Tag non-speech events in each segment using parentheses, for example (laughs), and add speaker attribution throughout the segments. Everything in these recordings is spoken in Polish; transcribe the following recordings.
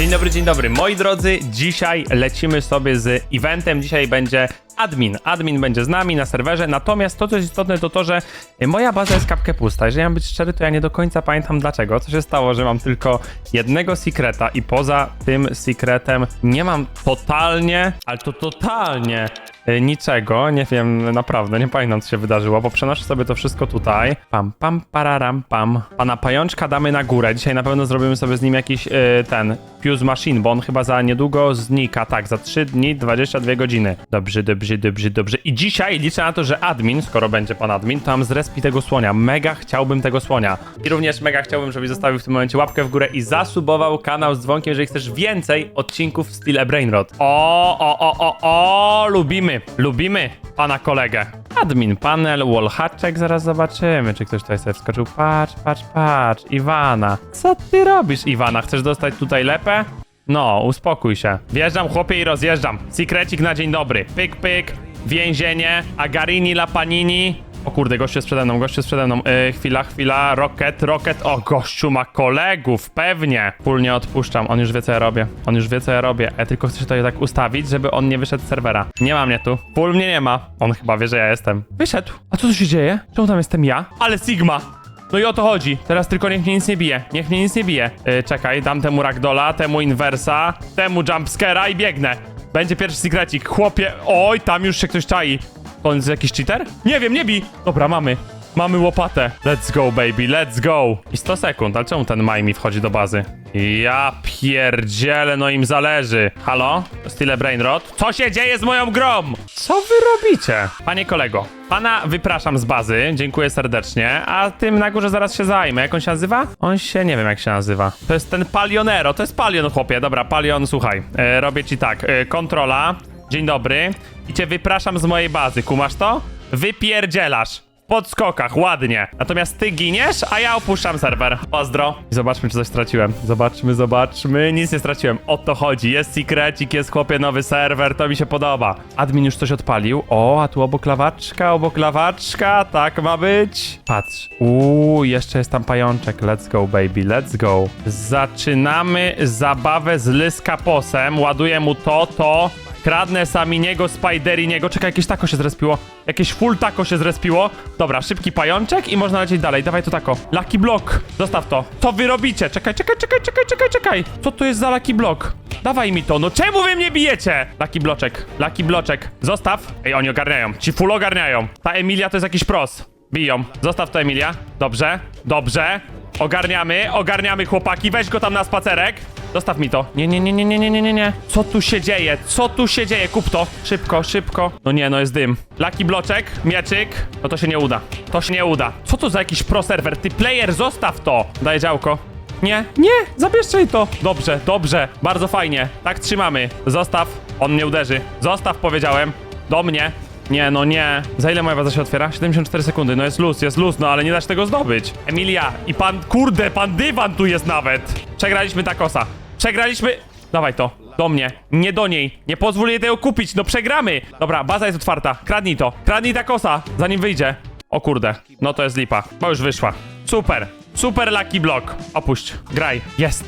Speaker 1: Dzień dobry, dzień dobry. Moi drodzy, dzisiaj lecimy sobie z eventem. Dzisiaj będzie admin. Admin będzie z nami na serwerze. Natomiast to, co jest istotne, to to, że moja baza jest kapkę pusta. Jeżeli mam być szczery, to ja nie do końca pamiętam dlaczego. Co się stało, że mam tylko jednego secreta i poza tym secretem nie mam totalnie, ale to totalnie niczego. Nie wiem, naprawdę, nie pamiętam, co się wydarzyło, bo przenoszę sobie to wszystko tutaj. Pam, pam, pararam, pam. Pana pajączka damy na górę. Dzisiaj na pewno zrobimy sobie z nim jakiś y, ten Fuse Machine, bo on chyba za niedługo znika. Tak, za 3 dni, 22 godziny. Dobrze, dobrze, dobrze, dobrze. I dzisiaj liczę na to, że admin, skoro będzie pan admin, to nam zrespi tego słonia. Mega chciałbym tego słonia. I również mega chciałbym, żebyś zostawił w tym momencie łapkę w górę i zasubował kanał z dzwonkiem, jeżeli chcesz więcej odcinków w stile Brainrot. O, o, o, o, o, lubimy, lubimy pana kolegę. Admin panel, wallhaczek, zaraz zobaczymy, czy ktoś tutaj sobie wskoczył. Patrz, patrz, patrz, Iwana. Co ty robisz, Iwana? Chcesz dostać tutaj lepę? No, uspokój się. Wjeżdżam, chłopie, i rozjeżdżam. Secrecik na dzień dobry. Pyk, pyk, więzienie, Agarini, Lapanini. O kurde, gościu jest przede mną, gościu jest przede mną. Yy, chwila, chwila, Rocket, Rocket. O, gościu ma kolegów, pewnie. Pól nie odpuszczam, on już wie, co ja robię. On już wie, co ja robię. Ja tylko chcę się tutaj tak ustawić, żeby on nie wyszedł z serwera. Nie ma mnie tu. Pól mnie nie ma. On chyba wie, że ja jestem. Wyszedł. A co tu się dzieje? Czemu tam jestem ja? Ale Sigma! No i o to chodzi. Teraz tylko niech mnie nic nie bije. Niech mnie nic nie bije. Yy, czekaj, dam temu Ragdola, temu Inversa, temu Jumpscare'a i biegnę. Będzie pierwszy secrecik. Chłopie, oj, tam już się ktoś czai. Jest jakiś cheater? Nie wiem, nie bij. Dobra, mamy. Mamy łopatę. Let's go, baby, let's go. I 100 sekund, ale czemu ten Maj mi wchodzi do bazy? Ja pierdzielę, no im zależy. Halo? Stile Brainrot? Co się dzieje z moją grą? Co wy robicie? Panie kolego, pana wypraszam z bazy, dziękuję serdecznie, a tym na górze zaraz się zajmę. Jak on się nazywa? On się, nie wiem jak się nazywa. To jest ten Palionero, to jest Palion, chłopie. Dobra, Palion, słuchaj. E, robię ci tak, e, kontrola, dzień dobry. I cię wypraszam z mojej bazy, kumasz to? Wypierdzielasz podskokach, ładnie. Natomiast ty giniesz, a ja opuszczam serwer. Pozdro. I zobaczmy, czy coś straciłem. Zobaczmy, zobaczmy. Nic nie straciłem. O to chodzi. Jest secrecik, jest chłopie nowy serwer, to mi się podoba. Admin już coś odpalił. O, a tu obok lawaczka, obok lawaczka. Tak ma być. Patrz. Uuu, jeszcze jest tam pajączek. Let's go, baby, let's go. Zaczynamy zabawę z Lyskaposem. Ładuję mu to, to. Kradnę Saminiego, Spideriniego. Czekaj, jakieś tako się zrespiło. Jakieś full tako się zrespiło. Dobra, szybki pajączek i można lecieć dalej. Dawaj to tako. Lucky Block. Zostaw to. Co wy robicie? Czekaj, czekaj, czekaj, czekaj, czekaj, czekaj. Co to jest za Lucky Block? Dawaj mi to. No czemu wy mnie bijecie? Lucky Bloczek. Lucky Bloczek. Zostaw. Ej, oni ogarniają. Ci full ogarniają. Ta Emilia to jest jakiś pros. Biją. Zostaw to, Emilia. Dobrze. Dobrze. Ogarniamy, ogarniamy chłopaki. Weź go tam na spacerek. Zostaw mi to. Nie, nie, nie, nie, nie, nie, nie, nie, nie. Co tu się dzieje? Co tu się dzieje? Kup to. Szybko, szybko. No nie, no jest dym. Lucky bloczek, mieczyk. No to się nie uda. To się nie uda. Co to za jakiś pro serwer? Ty player, zostaw to. Daję działko. Nie, nie, zabierzcie to. Dobrze, dobrze. Bardzo fajnie. Tak trzymamy. Zostaw. On mnie uderzy. Zostaw, powiedziałem. Do mnie. Nie, no nie. Za ile moja baza się otwiera? 74 sekundy. No jest luz, jest luz, no ale nie da się tego zdobyć. Emilia i pan, kurde, pan dywan tu jest nawet. Przegraliśmy takosa. Przegraliśmy... Dawaj to. Do mnie. Nie do niej. Nie pozwól jej tego kupić. No przegramy. Dobra, baza jest otwarta. Kradnij to. Kradnij takosa, zanim wyjdzie. O kurde. No to jest lipa. Bo już wyszła. Super. Super lucky block. Opuść. Graj. Jest.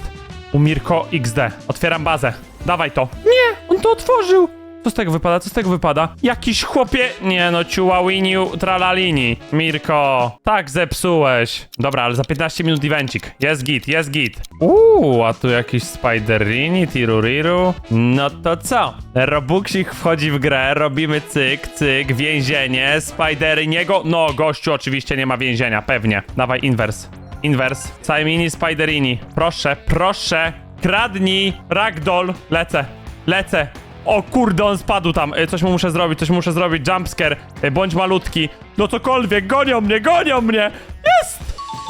Speaker 1: Umirko XD. Otwieram bazę. Dawaj to. Nie, on to otworzył. Co z tego wypada? Co z tego wypada? Jakiś chłopie... Nie no, ciuławiniu tralalini. Mirko, tak zepsułeś. Dobra, ale za 15 minut evencik. Jest git, jest git. Uuu, a tu jakiś Spiderini, Tiruriru. No to co? Robuxik wchodzi w grę, robimy cyk, cyk, więzienie, Spideriniego. No, gościu oczywiście nie ma więzienia, pewnie. Dawaj, inwers. Inwers. Simini, Spiderini. Proszę, proszę. Kradnij. Ragdoll. Lecę. Lecę. O kurde, on spadł tam. E, Coś mu muszę zrobić, coś mu muszę zrobić. Jumpscare. E, Bądź malutki. No cokolwiek, gonią mnie, gonią mnie. Jest!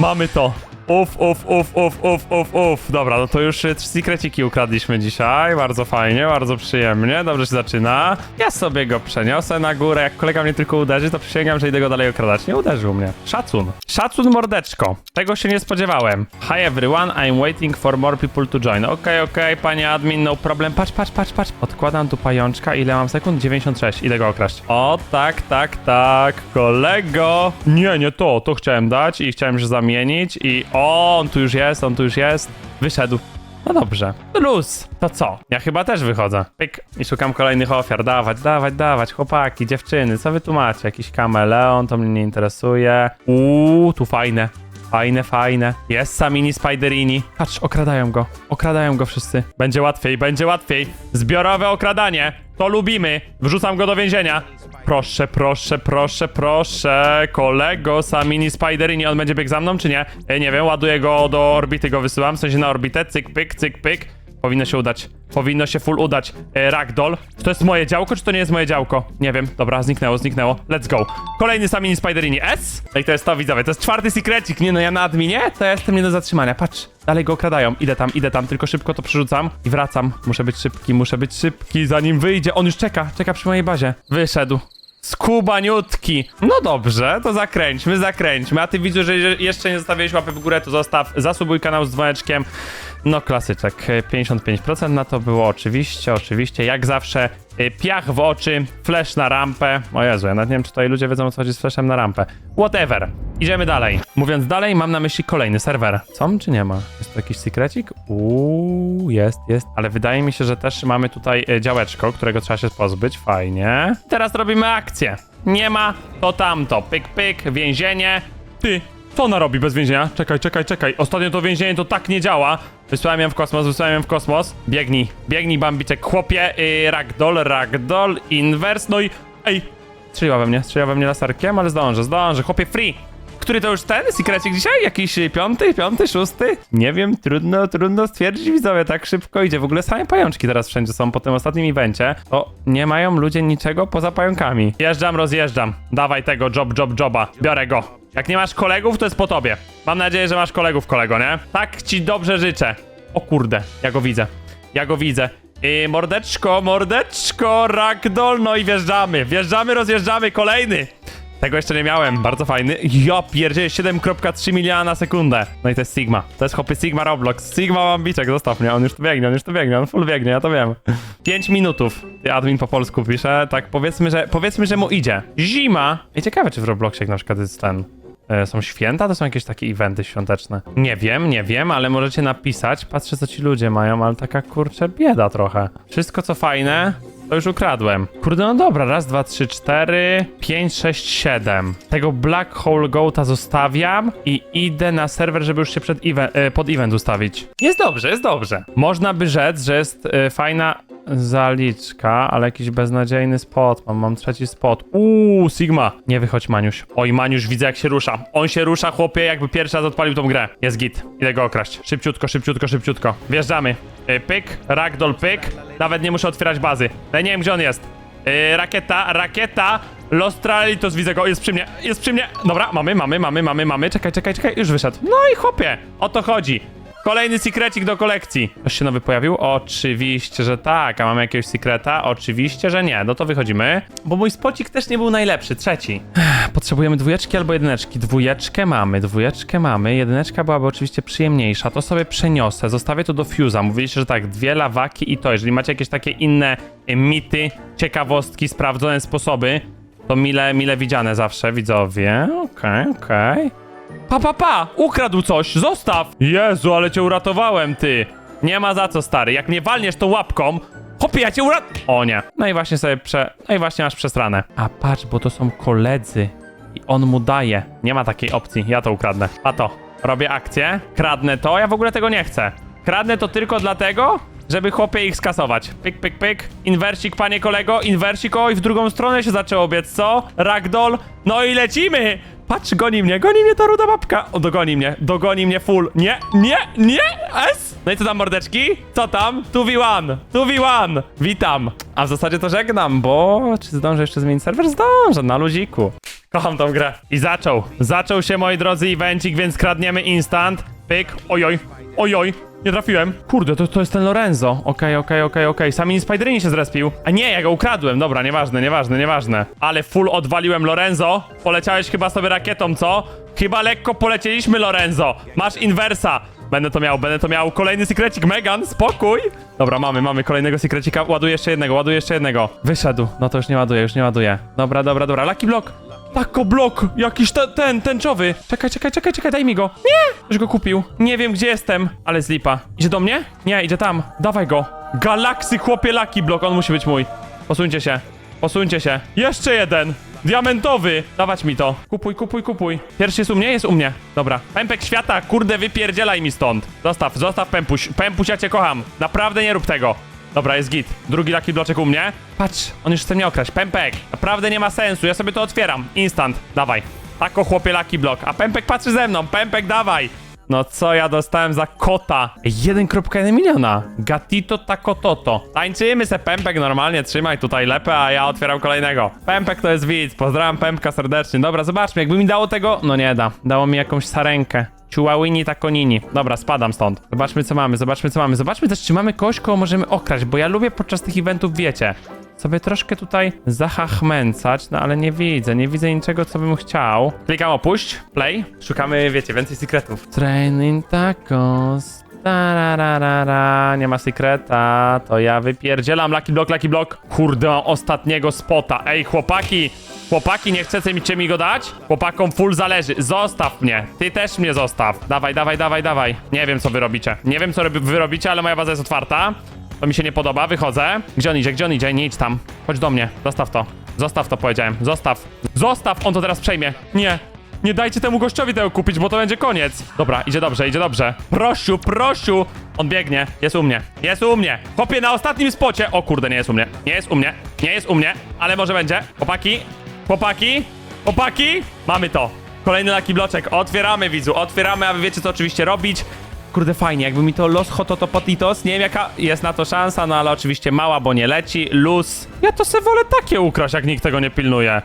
Speaker 1: Mamy to. Uf, uf, uf, uf, uf, uf, uf. Dobra, no to już trzy secreciki ukradliśmy dzisiaj. Bardzo fajnie, bardzo przyjemnie. Dobrze się zaczyna. Ja sobie go przeniosę na górę. Jak kolega mnie tylko uderzy, to przysięgam, że idę go dalej okradać. Nie uderzył mnie. Szacun. Szacun mordeczko. Tego się nie spodziewałem. Hi everyone, I'm waiting for more people to join. Okej, okej, panie admin, no problem. Patrz, patrz, patrz, patrz. Odkładam tu pajączka. Ile mam sekund? 96. Idę go okraść. O, tak, tak, tak. Kolego. Nie, nie to. To chciałem dać i chciałem się zamienić i... O, on tu już jest, on tu już jest. Wyszedł. No dobrze. Luz. To co? Ja chyba też wychodzę. Pyk. I szukam kolejnych ofiar. Dawać, dawać, dawać. Chłopaki, dziewczyny, co wy tu macie? Jakiś kameleon, to mnie nie interesuje. Uuu, tu fajne. Fajne, fajne. Jest Samini Spiderini. Patrz, okradają go. Okradają go wszyscy. Będzie łatwiej, będzie łatwiej. Zbiorowe okradanie. To lubimy. Wrzucam go do więzienia. Proszę, proszę, proszę, proszę. Kolego Samini Spiderini. On będzie biegł za mną, czy nie? E, nie wiem, ładuję go do orbity, go wysyłam. W sensie na orbitę. Cyk, pyk, cyk, pyk. Powinno się udać. Powinno się full udać. E, Ragdoll. Czy to jest moje działko, czy to nie jest moje działko? Nie wiem. Dobra, zniknęło, zniknęło. Let's go. Kolejny Samini Spiderini S. I to jest to, widzowie. To jest czwarty secrecik. Nie no, ja na adminie to ja jestem nie do zatrzymania. Patrz. Dalej go okradają. Idę tam, idę tam. Tylko szybko to przerzucam i wracam. Muszę być szybki, muszę być szybki, zanim wyjdzie. On już czeka. Czeka przy mojej bazie. Wyszedł. Skubaniutki. No dobrze, to zakręćmy, zakręćmy. A ty widzę, że je- jeszcze nie zostawiłeś łapy w górę, to zostaw, zasubuj kanał z dzwoneczkiem. No klasyczek, e, 55% na to było oczywiście, oczywiście, jak zawsze. e, Piach w oczy, flash na rampę. O Jezu, ja nawet nie wiem, czy tutaj ludzie wiedzą, o co chodzi z flashem na rampę. Whatever. Idziemy dalej. Mówiąc dalej, mam na myśli kolejny serwer. Są czy nie ma? Jest tu jakiś secrecik? Uuu, jest, jest. Ale wydaje mi się, że też mamy tutaj e, działeczko, którego trzeba się pozbyć. Fajnie. Teraz robimy akcję. Nie ma, to tamto. Pyk, pyk, więzienie. Ty, co ona robi bez więzienia? Czekaj, czekaj, czekaj. Ostatnio to więzienie to tak nie działa. Wysłałem ją w kosmos, wysłałem ją w kosmos. Biegnij, biegnij, bambiczek. Chłopie, yy, ragdoll, ragdoll, inwers, no i... Ej, strzeliła we mnie, strzeliła we mnie laserkiem, ale zdążę, zdążę. Chłopie, free. Który to już ten? Secrecik dzisiaj? Jakiś y, piąty, piąty, szósty? Nie wiem, trudno, trudno stwierdzić, widzowie, tak szybko idzie. W ogóle same pajączki teraz wszędzie są po tym ostatnim evencie. To nie mają ludzie niczego poza pająkami. Jeżdżam, rozjeżdżam. Dawaj tego job, job, joba. Biorę go. Jak nie masz kolegów, to jest po tobie. Mam nadzieję, że masz kolegów, kolego, nie? Tak ci dobrze życzę. O kurde, ja go widzę. Ja go widzę. Yy, mordeczko, mordeczko, ragdoll, no i wjeżdżamy. Wjeżdżamy, rozjeżdżamy, kolejny. Tego jeszcze nie miałem, bardzo fajny. Ja pierdzielę 7.3 miliona na sekundę. No i to jest Sigma. To jest hopy Sigma Roblox. Sigma Mambiczek, zostaw mnie, on już tu biegnie, on już tu biegnie, on full biegnie, ja to wiem. 5 minutów. Admin po polsku pisze, tak powiedzmy, że powiedzmy, że mu idzie. Zima. I ciekawe, czy w Robloxie na przykład jest ten... e, Są święta? To są jakieś takie eventy świąteczne. Nie wiem, nie wiem, ale możecie napisać. Patrzę, co ci ludzie mają, ale taka kurczę bieda trochę. Wszystko, co fajne, to już ukradłem. Kurde, no dobra, raz, dwa, trzy, cztery, pięć, sześć, siedem. Tego Black Hole Goata zostawiam i idę na serwer, żeby już się przed e, pod event ustawić. Jest dobrze, jest dobrze. Można by rzec, że jest e, fajna zaliczka, ale jakiś beznadziejny spot. Mam, mam trzeci spot. Uuu, Sigma. Nie wychodź, Maniuś. Oj, Maniuś, widzę jak się rusza. On się rusza, chłopie, jakby pierwszy raz odpalił tą grę. Jest git. Idę go okraść. Szybciutko, szybciutko, szybciutko. Wjeżdżamy. Y, Pyk, ragdoll, pyk. Nawet nie muszę otwierać bazy. Ale nie wiem, gdzie on jest. Y, rakieta, rakieta. Lostralitos, widzę go, jest przy mnie, jest przy mnie. Dobra, mamy, mamy, mamy, mamy, mamy. Czekaj, czekaj, czekaj, już wyszedł. No i chłopie, o to chodzi. Kolejny secrecik do kolekcji. Ktoś się nowy pojawił? Oczywiście, że tak. A mamy jakiegoś secreta? Oczywiście, że nie. No to wychodzimy. Bo mój spocik też nie był najlepszy. Trzeci. (sighs) Potrzebujemy dwójeczki albo jedyneczki. Dwójeczkę mamy, dwójeczkę mamy. Jedyneczka byłaby oczywiście przyjemniejsza. To sobie przeniosę. Zostawię to do fuse'a. Mówiliście, że tak, dwie lawaki i to. Jeżeli macie jakieś takie inne y, mity, ciekawostki, sprawdzone sposoby, to mile, mile widziane zawsze, widzowie. Okej, okej. Pa, pa, pa! Ukradł coś! Zostaw! Jezu, ale cię uratowałem, ty! Nie ma za co, stary. Jak mnie walniesz tą łapką, hopie, ja cię urat... O nie. No i właśnie sobie prze... No i właśnie masz przesranę. A patrz, bo to są koledzy. I on mu daje. Nie ma takiej opcji. Ja to ukradnę. A to. Robię akcję. Kradnę to. Ja w ogóle tego nie chcę. Kradnę to tylko dlatego, żeby chłopie ich skasować. Pyk, pyk, pyk. Inwersik, panie kolego. Inwersik. Oj, w drugą stronę się zaczęło biec, co? Ragdoll. No i lecimy! Patrz, goni mnie, goni mnie ta ruda babka. O, dogoni mnie, dogoni mnie full. Nie, nie, nie, S. No i co tam, mordeczki? Co tam? 2v1, 2v1. Witam. A w zasadzie to żegnam, bo czy zdążę jeszcze zmienić serwer? Zdążę, na luziku. Kocham tą grę. I zaczął. Zaczął się, moi drodzy, evencik, więc kradniemy instant. Pyk, ojoj, ojoj. Nie trafiłem. Kurde, to, to jest ten Lorenzo. Okej, okej, okej, okej. Sami Spiderini się zrespił. A nie, ja go ukradłem. Dobra, nieważne, nieważne, nieważne. Ale full odwaliłem Lorenzo. Poleciałeś chyba sobie rakietą, co? Chyba lekko polecieliśmy, Lorenzo. Masz inwersa. Będę to miał, będę to miał. Kolejny sekrecik, Megan, spokój. Dobra, mamy, mamy kolejnego sekrecika. Ładuję jeszcze jednego, ładuję jeszcze jednego. Wyszedł. No to już nie ładuję, już nie ładuję. Dobra, dobra, dobra. Lucky Block. Tako blok, jakiś te, ten, tęczowy. Czekaj, czekaj, czekaj, czekaj, daj mi go. Nie! Już go kupił. Nie wiem, gdzie jestem, ale z lipa. Idzie do mnie? Nie, idzie tam. Dawaj go. Galaksy, chłopie, Lucky Block, on musi być mój. Posuńcie się. Posuńcie się. Jeszcze jeden. Diamentowy. Dawać mi to. Kupuj, kupuj, kupuj. Pierwszy jest u mnie? Jest u mnie. Dobra. Pępek świata, kurde, wypierdzielaj mi stąd. Zostaw, zostaw pępuś. Pępuś, ja cię kocham. Naprawdę nie rób tego. Dobra, jest git. Drugi taki bloczek u mnie. Patrz, on już chce mnie okraść. Pępek, naprawdę nie ma sensu. Ja sobie to otwieram. Instant. Dawaj. Tako chłopie Lucky Block. A Pępek patrzy ze mną. Pępek, dawaj. No co ja dostałem za kota? 1,1 miliona. Gatito takototo. Tańczymy se Pępek normalnie, trzymaj tutaj lepę, a ja otwieram kolejnego. Pępek to jest widz, pozdrawiam Pępka serdecznie. Dobra, zobaczmy, jakby mi dało tego... No nie da. Dało mi jakąś sarenkę. Ciułałini takonini. Dobra, spadam stąd. Zobaczmy co mamy, zobaczmy co mamy. Zobaczmy też, czy mamy kogoś, kogo możemy okraść, bo ja lubię podczas tych eventów, wiecie, sobie troszkę tutaj zachachmęcać, no ale nie widzę, nie widzę niczego, co bym chciał. Klikam opuść, play, szukamy, wiecie, więcej sekretów. Training tacos, tararara, nie ma sekreta, to ja wypierdzielam, Lucky Block, Lucky Block. Kurde, ostatniego spota, ej chłopaki, Chłopaki, nie chcecie mi, mi go dać? Chłopakom full zależy. Zostaw mnie. Ty też mnie zostaw. Dawaj, dawaj, dawaj, dawaj. Nie wiem, co wy robicie. Nie wiem, co wy robicie, ale moja baza jest otwarta. To mi się nie podoba, wychodzę. Gdzie on idzie, gdzie on idzie? Nie idź tam. Chodź do mnie. Zostaw to. Zostaw to, powiedziałem. Zostaw. Zostaw! On to teraz przejmie. Nie. Nie dajcie temu gościowi tego kupić, bo to będzie koniec. Dobra, idzie dobrze, idzie dobrze. Prosiu, prosiu. On biegnie. Jest u mnie. Jest u mnie. Chłopie, na ostatnim spocie. O kurde, nie jest u mnie. Nie jest u mnie. Nie jest u mnie, ale może będzie. Chłopaki, Chłopaki? Chłopaki? Mamy to. Kolejny Lucky Bloczek. Otwieramy, widzu. Otwieramy, a wy wiecie, co oczywiście robić. Kurde, fajnie. Jakby mi to los hototopotitos. Nie wiem, jaka jest na to szansa, no ale oczywiście mała, bo nie leci. Luz. Ja to se wolę takie ukraść, jak nikt tego nie pilnuje.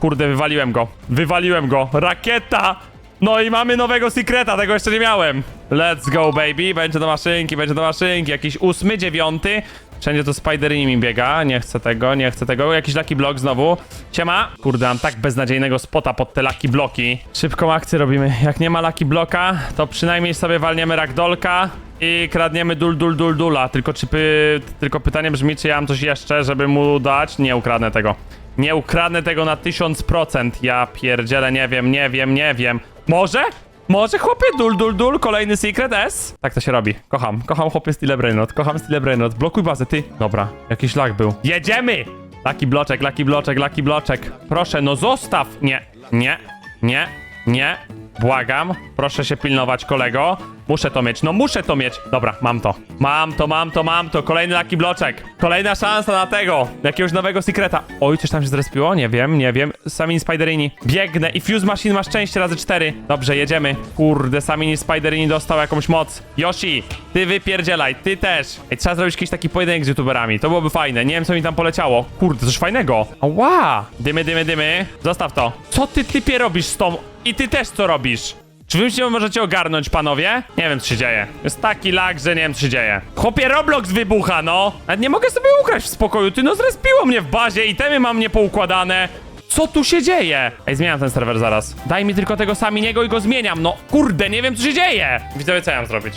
Speaker 1: Kurde, wywaliłem go. Wywaliłem go. Rakieta! No i mamy nowego sekreta, tego jeszcze nie miałem. Let's go, baby. Będzie do maszynki, będzie do maszynki. Jakiś ósmy, dziewiąty. Wszędzie to Spiderini mi biega. Nie chcę tego, nie chcę tego. Jakiś Lucky Block znowu. Siema. Kurde, mam tak beznadziejnego spota pod te Lucky Bloki. Szybką akcję robimy. Jak nie ma Lucky Blocka, to przynajmniej sobie walniemy Ragdolka i kradniemy dul dul dul dula. Tylko czy py... tylko pytanie brzmi, czy ja mam coś jeszcze, żeby mu dać? Nie ukradnę tego. Nie ukradnę tego na 1000%. Ja pierdzielę, nie wiem, nie wiem, nie wiem. Może? Może chłopie, dul, dul, dul, kolejny secret S? Tak to się robi. Kocham, kocham chłopie Stile Brainrot, kocham Stile Brainrot. Blokuj bazę, ty. Dobra, jakiś lag był. Jedziemy! Laki bloczek, laki bloczek, laki bloczek. Proszę, no zostaw! Nie, nie, nie, nie. Błagam, proszę się pilnować, kolego. Muszę to mieć, no muszę to mieć. Dobra, mam to. Mam to, mam to, mam to. Kolejny Lucky Bloczek. Kolejna szansa na tego. Jakiegoś nowego sekreta. Oj, coś tam się zrespiło? Nie wiem, nie wiem. Samini Spiderini. Biegnę i Fuse Machine ma szczęście razy cztery. Dobrze, jedziemy. Kurde, Samini Spiderini dostał jakąś moc. Yoshi, ty wypierdzielaj, ty też. Ej, trzeba zrobić jakiś taki pojedynek z youtuberami. To byłoby fajne. Nie wiem, co mi tam poleciało. Kurde, coś fajnego. Ała! Dymy, dymy, dymy. Zostaw to. Co ty typie robisz z tą... I ty też co robisz? Czy wy się możecie ogarnąć, panowie? Nie wiem, co się dzieje. Jest taki lag, że nie wiem, co się dzieje. Chłopie, Roblox wybucha, no! Nawet nie mogę sobie ukraść w spokoju. Ty, no zrespiło mnie w bazie, itemy mam niepoukładane. Co tu się dzieje? Ej, zmieniam ten serwer zaraz. Daj mi tylko tego Saminiego i go zmieniam, no. Kurde, nie wiem, co się dzieje. Widzowie, co ja mam zrobić?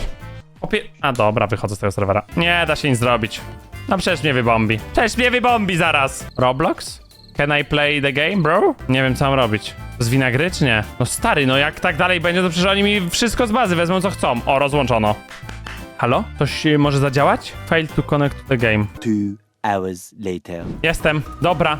Speaker 1: Chłopie... A, dobra, wychodzę z tego serwera. Nie da się nic zrobić. No przecież mnie wybombi. Przecież mnie wybombi zaraz. Roblox? Can I play the game, bro? Nie wiem, co mam robić. Z wina gry, czy nie? No stary, no jak tak dalej będzie, to przecież oni mi wszystko z bazy wezmą, co chcą. O, rozłączono. Halo? Coś y, może zadziałać? Fail to connect to the game.
Speaker 2: Two hours later.
Speaker 1: Jestem, dobra.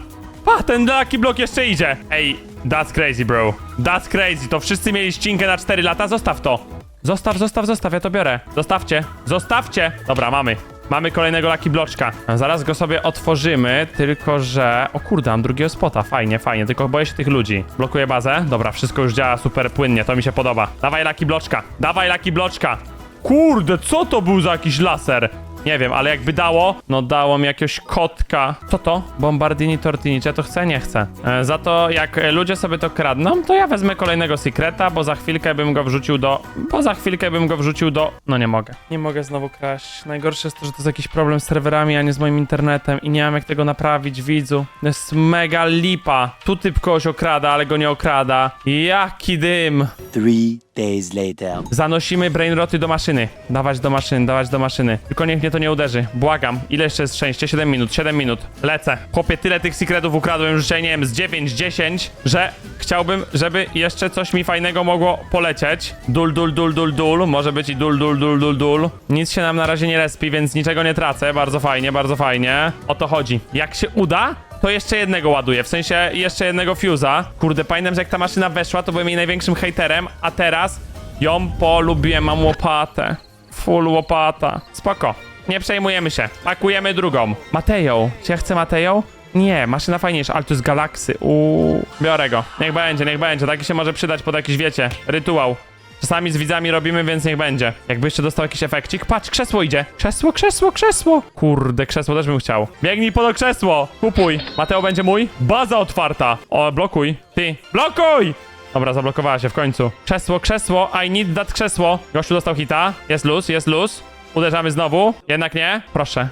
Speaker 1: A, ten Lucky Block jeszcze idzie. Ej, that's crazy, bro. That's crazy. To wszyscy mieli ścinkę na 4 lata, zostaw to. Zostaw, zostaw, zostaw, ja to biorę. Zostawcie, zostawcie. Dobra, mamy. Mamy kolejnego Lucky Bloczka. Zaraz go sobie otworzymy, tylko że... O kurde, mam drugiego spota, fajnie, fajnie, tylko boję się tych ludzi. Blokuję bazę, dobra, wszystko już działa super płynnie, to mi się podoba. Dawaj Lucky Bloczka, dawaj Lucky Bloczka. Kurde, co to był za jakiś laser? Nie wiem, ale jakby dało, no dało mi jakiegoś kotka. Co to? Bombardini Tortini, czy ja to chcę? Nie chcę. E, za to jak ludzie sobie to kradną, to ja wezmę kolejnego sekreta, bo za chwilkę bym go wrzucił do... Bo za chwilkę bym go wrzucił do... No nie mogę. Nie mogę znowu kraść. Najgorsze jest to, że to jest jakiś problem z serwerami, a nie z moim internetem i nie mam jak tego naprawić, widzu. To jest mega lipa. Tu typ kogoś okrada, ale go nie okrada. Jaki dym.
Speaker 2: Three days later.
Speaker 1: Zanosimy brainroty do maszyny. Dawać do maszyny, dawać do maszyny. Tylko niech mnie to nie uderzy. Błagam. Ile jeszcze jest szczęście? 7 minut, 7 minut. Lecę. Chłopie, tyle tych secretów ukradłem już dzisiaj, nie wiem, z 9, 10, że chciałbym, żeby jeszcze coś mi fajnego mogło polecieć. Dul, dul, dul, dul, dul. Może być i dul, dul, dul, dul, dul. Nic się nam na razie nie respi, więc niczego nie tracę. Bardzo fajnie, bardzo fajnie. O to chodzi. Jak się uda, to jeszcze jednego ładuję, w sensie jeszcze jednego fuse'a. Kurde, pamiętam, że jak ta maszyna weszła, to byłem jej największym hejterem, a teraz ją polubiłem, mam łopatę. Full łopata. Spoko, nie przejmujemy się. Pakujemy drugą. Mateo, czy ja chcę Mateo? Nie, maszyna fajniejsza, ale to jest Galaksy. Uuu, biorę go. Niech będzie, niech będzie. Taki się może przydać pod jakiś, wiecie, rytuał. Czasami z widzami robimy, więc niech będzie. Jakby jeszcze dostał jakiś efekcik. Patrz, krzesło idzie. Krzesło, krzesło, krzesło. Kurde, krzesło też bym chciał. Biegnij po to krzesło. Kupuj. Mateo będzie mój. Baza otwarta. O, blokuj. Ty, blokuj! Dobra, zablokowała się w końcu. Krzesło, krzesło. I need that krzesło. Gościu dostał hita. Jest luz, jest luz. Uderzamy znowu. Jednak nie. Proszę.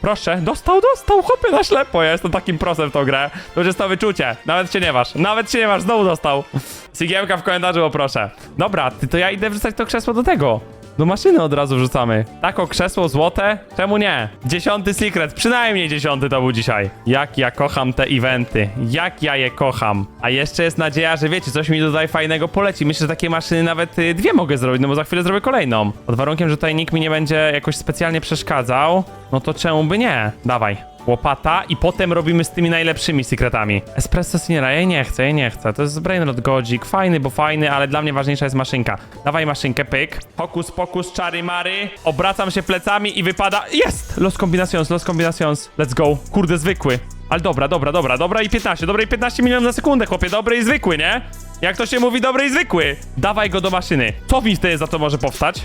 Speaker 1: Proszę, dostał, dostał, chłopie na ślepo, ja jestem takim prosem w tą grę. To już jest to wyczucie, nawet się nie masz, nawet się nie masz, znowu dostał. Sigiełka w komentarzu poproszę. Dobra, ty, to ja idę wrzucać to krzesło do tego. Do maszyny od razu wrzucamy. Tako krzesło złote? Czemu nie? Dziesiąty secret, przynajmniej dziesiąty to był dzisiaj. Jak ja kocham te eventy. Jak ja je kocham. A jeszcze jest nadzieja, że wiecie, coś mi tutaj fajnego poleci. Myślę, że takie maszyny nawet y, dwie mogę zrobić, no bo za chwilę zrobię kolejną. Pod warunkiem, że tutaj nikt mi nie będzie jakoś specjalnie przeszkadzał, no to czemu by nie? Dawaj. Łopata i potem robimy z tymi najlepszymi secretami. Espresso Siniera, ja nie chcę, ja nie chcę. To jest Brainrot Godzik, fajny, bo fajny, ale dla mnie ważniejsza jest maszynka. Dawaj maszynkę, pyk. Hokus pokus, czary mary. Obracam się plecami i wypada... Jest! Los combinations, los combinations. Let's go. Kurde, zwykły. Ale dobra, dobra, dobra, dobra i 15, dobra i 15 milionów na sekundę, chłopie, dobry i zwykły, nie? Jak to się mówi, dobry i zwykły. Dawaj go do maszyny. Co mi wtedy za to może powstać?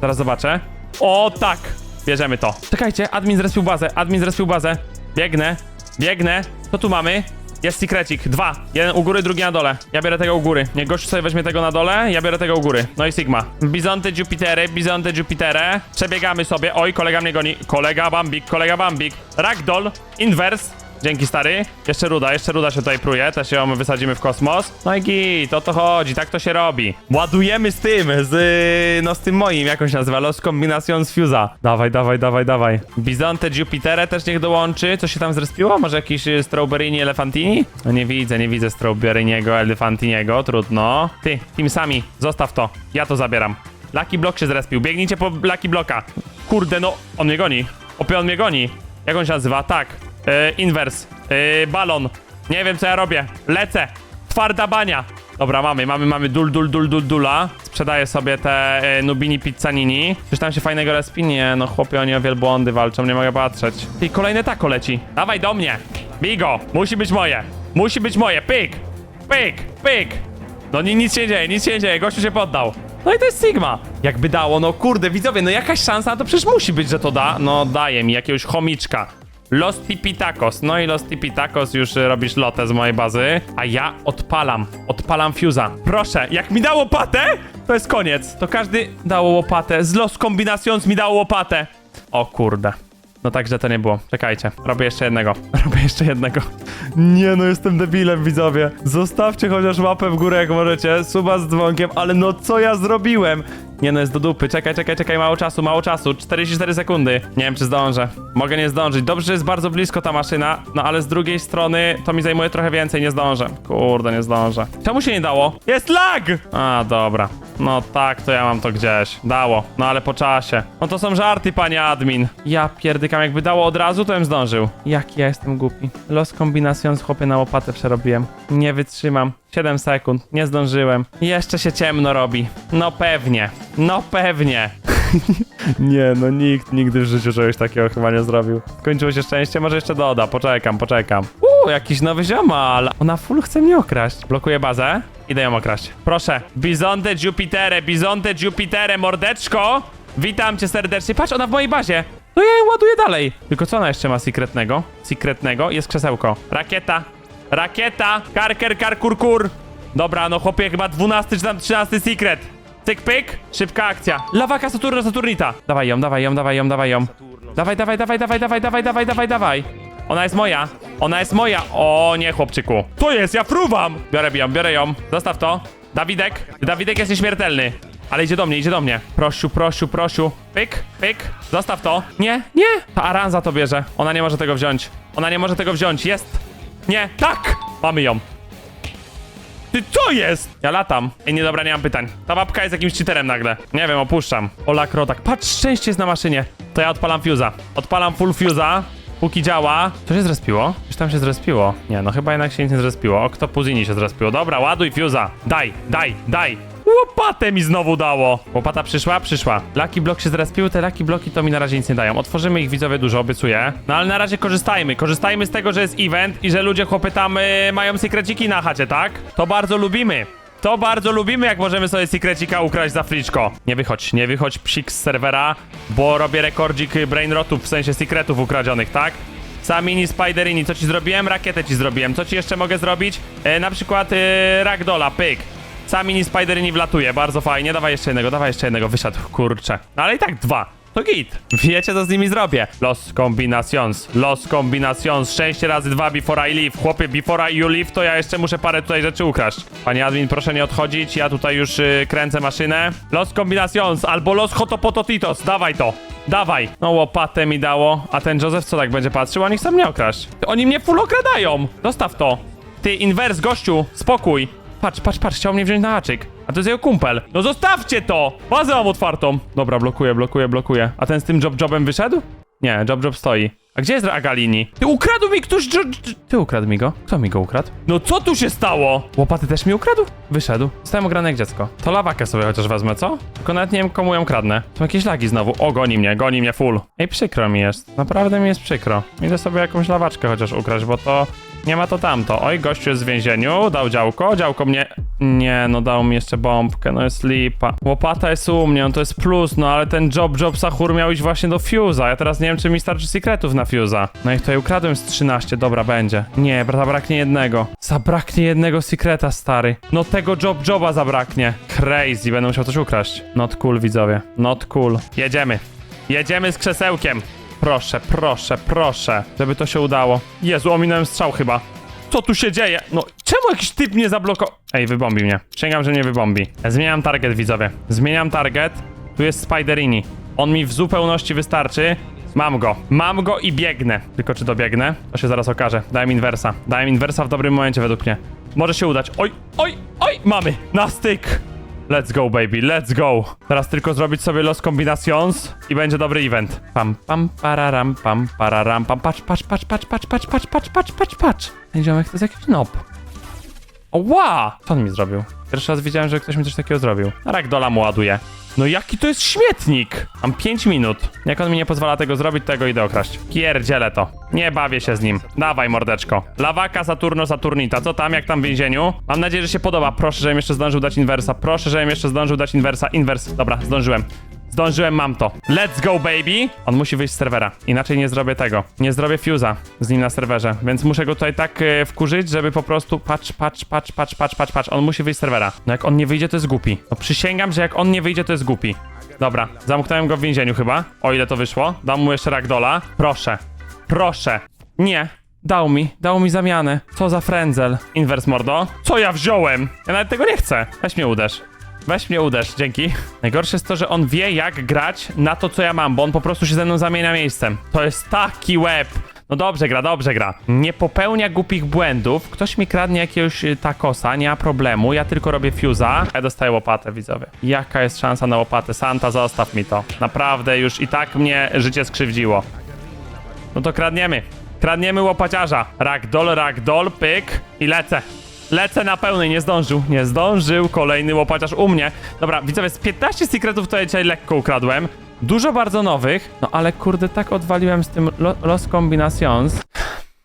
Speaker 1: Zaraz zobaczę. O, tak. Bierzemy to. Czekajcie, admin zrespił bazę, admin zrespił bazę. Biegnę, biegnę. Co tu mamy? Jest secrecik. Dwa. Jeden u góry, drugi na dole. Ja biorę tego u góry. Niech gościu sobie weźmie tego na dole, ja biorę tego u góry. No i Sigma. Bizonty Jupitery, bizonty Jupitery. Przebiegamy sobie. Oj, kolega mnie goni. Kolega Bambik, kolega Bambik. Ragdoll, inverse. Dzięki stary. Jeszcze ruda, jeszcze ruda się tutaj pruje, też ją wysadzimy w kosmos. No i git, o to chodzi, tak to się robi. Ładujemy z tym, z no z tym moim, jak on się nazywa, Los Combinations Fuse'a. Dawaj, dawaj, dawaj, dawaj. Bizonte Jupiterę też niech dołączy. Co się tam zrespiło? Może jakiś y, Strawberryni Elefantini? No nie widzę, nie widzę Strawberryniego Elefantiniego, trudno. Ty, Team Sami, zostaw to, ja to zabieram. Lucky Block się zrespił, biegnijcie po Lucky Blocka. Kurde, no, on mnie goni. Opie, on mnie goni. Jak on się nazywa? Tak. Yy, inwers. Yy, balon. Nie wiem, co ja robię. Lecę. Twarda bania. Dobra, mamy, mamy, mamy dul, dul, dul, dul, dula. Sprzedaję sobie te yy, Nubini Pizzanini. Czyż tam się fajnego respi? Nie, no chłopie, oni o wielbłądy walczą, nie mogę patrzeć. I kolejne tako leci. Dawaj do mnie. Bigo. Musi być moje. Musi być moje. Pyk. Pyk. Pyk. No ni- nic się nie dzieje, nic się nie dzieje, gościu się poddał. No i to jest Sigma. Jakby dało, no kurde, widzowie, no jakaś szansa, to przecież musi być, że to da. No daje mi jakiegoś chomiczka. Los Tipitacos. No i Los Tipitacos już robisz lotę z mojej bazy. A ja odpalam. Odpalam fuse'a. Proszę, jak mi dało łopatę, to jest koniec. To każdy dało łopatę. Z Los Combinations mi dało łopatę. O kurde. No tak, że to nie było. Czekajcie. Robię jeszcze jednego. (laughs) Robię jeszcze jednego. Nie no, jestem debilem, widzowie. Zostawcie chociaż łapę w górę, jak możecie. Suba z dzwonkiem, ale no co ja zrobiłem? Nie no, jest do dupy. Czekaj, czekaj, czekaj, mało czasu, mało czasu. 44 sekundy. Nie wiem, czy zdążę. Mogę nie zdążyć. Dobrze, że jest bardzo blisko ta maszyna, no ale z drugiej strony to mi zajmuje trochę więcej, nie zdążę. Kurde, nie zdążę. Czemu się nie dało? Jest lag! A, dobra. No tak, to ja mam to gdzieś. Dało. No ale po czasie. No to są żarty, panie admin. Ja pierdykam, jakby dało od razu, to bym zdążył. Jak ja jestem głupi. Los Combinations chłopie na łopatę przerobiłem. Nie wytrzymam. 7 sekund. Nie zdążyłem. Jeszcze się ciemno robi. No pewnie. No pewnie. (laughs) nie, no nikt nigdy w życiu czegoś takiego chyba nie zrobił. Skończyło się szczęście, może jeszcze doda. Poczekam, poczekam. Uuu, jakiś nowy ziomal. Ona full chce mnie okraść. Blokuje bazę. Idę ją okraść. Proszę. Bizonte Jupiterę, Bizonte Jupiterę, mordeczko. Witam cię serdecznie. Patrz, ona w mojej bazie. No ja ją ładuję dalej. Tylko co ona jeszcze ma secretnego? Secretnego? Jest krzesełko. Rakieta. Rakieta. Karker, kar, kur. Dobra, no chłopie, chyba 12 czy tam 13 secret. Cyk, pyk. Szybka akcja. Lawaka Saturno, Saturnita. Dawaj ją, dawaj ją, dawaj ją, dawaj ją. Dawaj, dawaj, dawaj, dawaj, dawaj, dawaj, dawaj, dawaj, dawaj. Ona jest moja. Ona jest moja. O nie, chłopczyku. To jest, ja fruwam. Biorę ją, biorę ją. Zostaw to. Dawidek, Dawidek jest nieśmiertelny. Ale idzie do mnie, idzie do mnie. Prosiu, prosiu, prosiu. Pyk, pyk. Zostaw to. Nie, nie. Ta Aranza to bierze. Ona nie może tego wziąć. Ona nie może tego wziąć. Jest. Nie, tak. Mamy ją. Ty, co jest? Ja latam. Ej, nie, dobra, nie mam pytań. Ta babka jest jakimś cheaterem nagle. Nie wiem, opuszczam. Ola Krotak. Patrz, szczęście jest na maszynie. To ja odpalam fuse'a. Odpalam full fuse'a. Póki działa. Co się zrespiło? Już tam się zrespiło. Nie, no chyba jednak się nic nie zrespiło. Octopusini się zrespiło. Dobra, ładuj fuse'a. Daj, daj, daj. Łopatę mi znowu dało. Łopata przyszła? Przyszła. Lucky Block się zrespił, te Lucky Bloki to mi na razie nic nie dają. Otworzymy ich widzowie dużo, obiecuję. No ale na razie korzystajmy. Korzystajmy z tego, że jest event i że ludzie chłopy tam y, mają sekreciki na chacie, tak? To bardzo lubimy. To bardzo lubimy, jak możemy sobie sekrecika ukraść za friczko. Nie wychodź, nie wychodź psik z serwera, bo robię rekordzik brainrotów, w sensie sekretów ukradzionych, tak? Samini, Spiderini, co ci zrobiłem? Rakietę ci zrobiłem. Co ci jeszcze mogę zrobić? E, na przykład e, Ragdola, pyk. Samini, Spiderini wlatuje, bardzo fajnie. Dawaj jeszcze jednego, dawaj jeszcze jednego, wysiadł, kurczę. No ale i tak dwa. To git. Wiecie, co z nimi zrobię? Los combinations, los combinations, szczęście razy dwa before I leave. Chłopie, before you leave, to ja jeszcze muszę parę tutaj rzeczy ukraść. Panie admin, proszę nie odchodzić, ja tutaj już y, kręcę maszynę. Los combinations, albo los hotopototitos, dawaj to. Dawaj. No łopatę mi dało. A ten Joseph co tak będzie patrzył? Oni chcą mnie okraść. Oni mnie full okradają. Zostaw to. Ty, inwers, gościu, spokój. Patrz, patrz, patrz, chciał mnie wziąć na haczyk. A to jest jego kumpel. No zostawcie to! Bazę mam otwartą. Dobra, blokuję, blokuję, blokuję. A ten z tym job jobem wyszedł? Nie, job job stoi. A gdzie jest Agalini? Ty ukradł mi ktoś Ty ukradł mi go? Kto mi go ukradł? No co tu się stało? Łopaty też mi ukradł? Wyszedł. Zostałem ograny jak dziecko. To lawakę sobie chociaż wezmę, co? Tylko nawet nie wiem komu ją kradnę. Są jakieś lagi znowu. O, goni mnie, goni mnie full. Ej, przykro mi jest. Naprawdę mi jest przykro. Idę sobie jakąś lawaczkę chociaż ukraść, bo to... Nie ma to tamto. Oj, gościu jest w więzieniu, dał działko, działko mnie... Nie, no dał mi jeszcze bombkę, no jest lipa. Łopata jest u mnie, no to jest plus, no ale ten job, job Sahur miał iść właśnie do Fuse'a. Ja teraz nie wiem, czy mi starczy secretów na Fuse'a. No i tutaj ukradłem z 13, dobra, będzie. Nie, bra- zabraknie jednego. Zabraknie jednego secreta, stary. No tego job joba zabraknie. Crazy, będę musiał coś ukraść. Not cool, widzowie. Not cool. Jedziemy. Jedziemy z krzesełkiem. Proszę, proszę, proszę, żeby to się udało. Jezu, ominąłem strzał chyba. Co tu się dzieje? No, czemu jakiś typ mnie zablokował? Ej, wybombi mnie. Przysięgam, że nie wybombi. Zmieniam target, widzowie. Zmieniam target. Tu jest Spiderini. On mi w zupełności wystarczy. Mam go. Mam go i biegnę. Tylko czy dobiegnę? To się zaraz okaże. Dałem inwersa. Dałem inwersa w dobrym momencie według mnie. Może się udać. Oj, oj, oj! Mamy! Na styk! Let's go, baby, let's go. Teraz tylko zrobić sobie los combinations i będzie dobry event. Pam, pam, pararam, pam, pararam, pam. Patrz, patrz, patrz, patrz, patrz, patrz, patrz, patrz, patrz, patrz, patrz. Ten ziomek to jest jakiś nob. Ła! Co on mi zrobił? Pierwszy raz widziałem, że ktoś mi coś takiego zrobił. Ragdola mu ładuje. No jaki to jest śmietnik! Mam 5 minut. Jak on mi nie pozwala tego zrobić, to ja go idę okraść. Pierdzielę to. Nie bawię się z nim. Dawaj, mordeczko. Lawaka, Saturno, Saturnita. Co tam, jak tam w więzieniu? Mam nadzieję, że się podoba. Proszę, żebym jeszcze zdążył dać inwersa. Proszę, żebym jeszcze zdążył dać inwersa. Inwers. Dobra, zdążyłem. Zdążyłem, mam to. Let's go, baby! On musi wyjść z serwera. Inaczej nie zrobię tego. Nie zrobię fuse'a z nim na serwerze. Więc muszę go tutaj tak e, wkurzyć, żeby po prostu patrz, patrz, patrz, patrz, patrz, patrz, patrz. On musi wyjść z serwera. No jak on nie wyjdzie, to jest głupi. No przysięgam, że jak on nie wyjdzie, to jest głupi. Dobra, zamknąłem go w więzieniu chyba. O ile to wyszło. Dam mu jeszcze ragdola. Proszę. Proszę. Nie. Dał mi, dał mi zamianę. Co za frędzel. Inwers mordo. Co ja wziąłem? Ja nawet tego nie chcę. Weź mnie uderz. Weź mnie uderz, dzięki. Najgorsze jest to, że on wie jak grać na to, co ja mam, bo on po prostu się ze mną zamienia miejscem. To jest taki łeb. No dobrze gra, dobrze gra. Nie popełnia głupich błędów. Ktoś mi kradnie jakiegoś y, takosa, nie ma problemu. Ja tylko robię fuse'a. Ja dostaję łopatę, widzowie. Jaka jest szansa na łopatę? Santa, zostaw mi to. Naprawdę, już i tak mnie życie skrzywdziło. No to kradniemy. Kradniemy łopaciarza. Ragdoll, ragdoll, pyk i lecę. Lecę na pełnej, nie zdążył. Nie zdążył. Kolejny łopaciarz u mnie. Dobra, widzowie, z 15 secretów to ja dzisiaj lekko ukradłem. Dużo bardzo nowych. No ale kurde, tak odwaliłem z tym lo Los Combinations.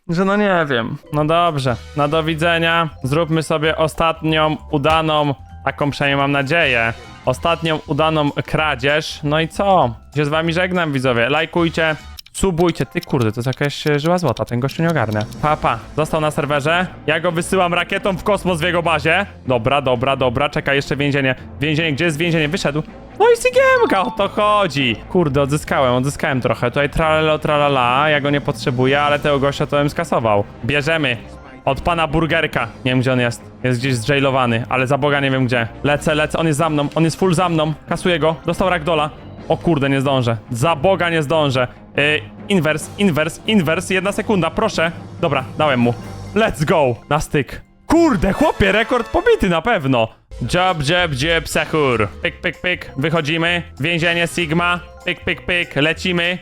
Speaker 1: Że no nie wiem. No dobrze. No do widzenia. Zróbmy sobie ostatnią udaną, taką przynajmniej mam nadzieję, ostatnią udaną kradzież. No i co? Się z wami żegnam, widzowie. Lajkujcie, subujcie. Ty kurde, to jest jakaś e, żyła złota, ten gościu nie ogarnia. Papa, został na serwerze. Ja go wysyłam rakietą w kosmos w jego bazie. Dobra, dobra, dobra. Czekaj, jeszcze więzienie. Więzienie, gdzie jest więzienie? Wyszedł. No i Sigiemka, o to chodzi. Kurde, odzyskałem, odzyskałem trochę. Tutaj tralelo, tralala, ja go nie potrzebuję, ale tego gościa to bym skasował. Bierzemy. Od pana burgerka. Nie wiem, gdzie on jest. Jest gdzieś zjailowany, ale za Boga nie wiem gdzie. Lecę, lecę, on jest za mną, on jest full za mną. Kasuję go, dostał ragdola. O kurde, nie zdążę. Za Boga nie zdążę. Yy, inwers, inwers, inwers, jedna sekunda, proszę. Dobra, dałem mu. Let's go! Na styk. Kurde, chłopie, rekord pobity na pewno. Job, job, job, sechur. Pyk, pyk, pyk, wychodzimy. Więzienie Sigma. Pyk, pyk, pyk, lecimy.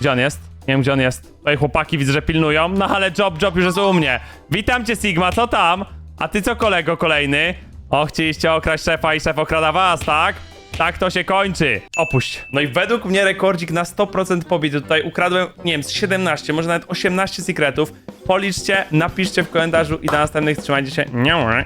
Speaker 1: Gdzie on jest? Nie wiem, gdzie on jest. Tutaj chłopaki widzę, że pilnują. No ale job, job już jest u mnie. Witam cię, Sigma, co tam? A ty co, kolego kolejny? O, chcieliście okraść szefa i szef okrada was, tak? Tak to się kończy. Opuść. No i według mnie rekordzik na 100% pobity. Tutaj ukradłem, nie wiem, z 17, może nawet 18 secretów. Policzcie, napiszcie w komentarzu i do następnych trzymajcie się. Nie.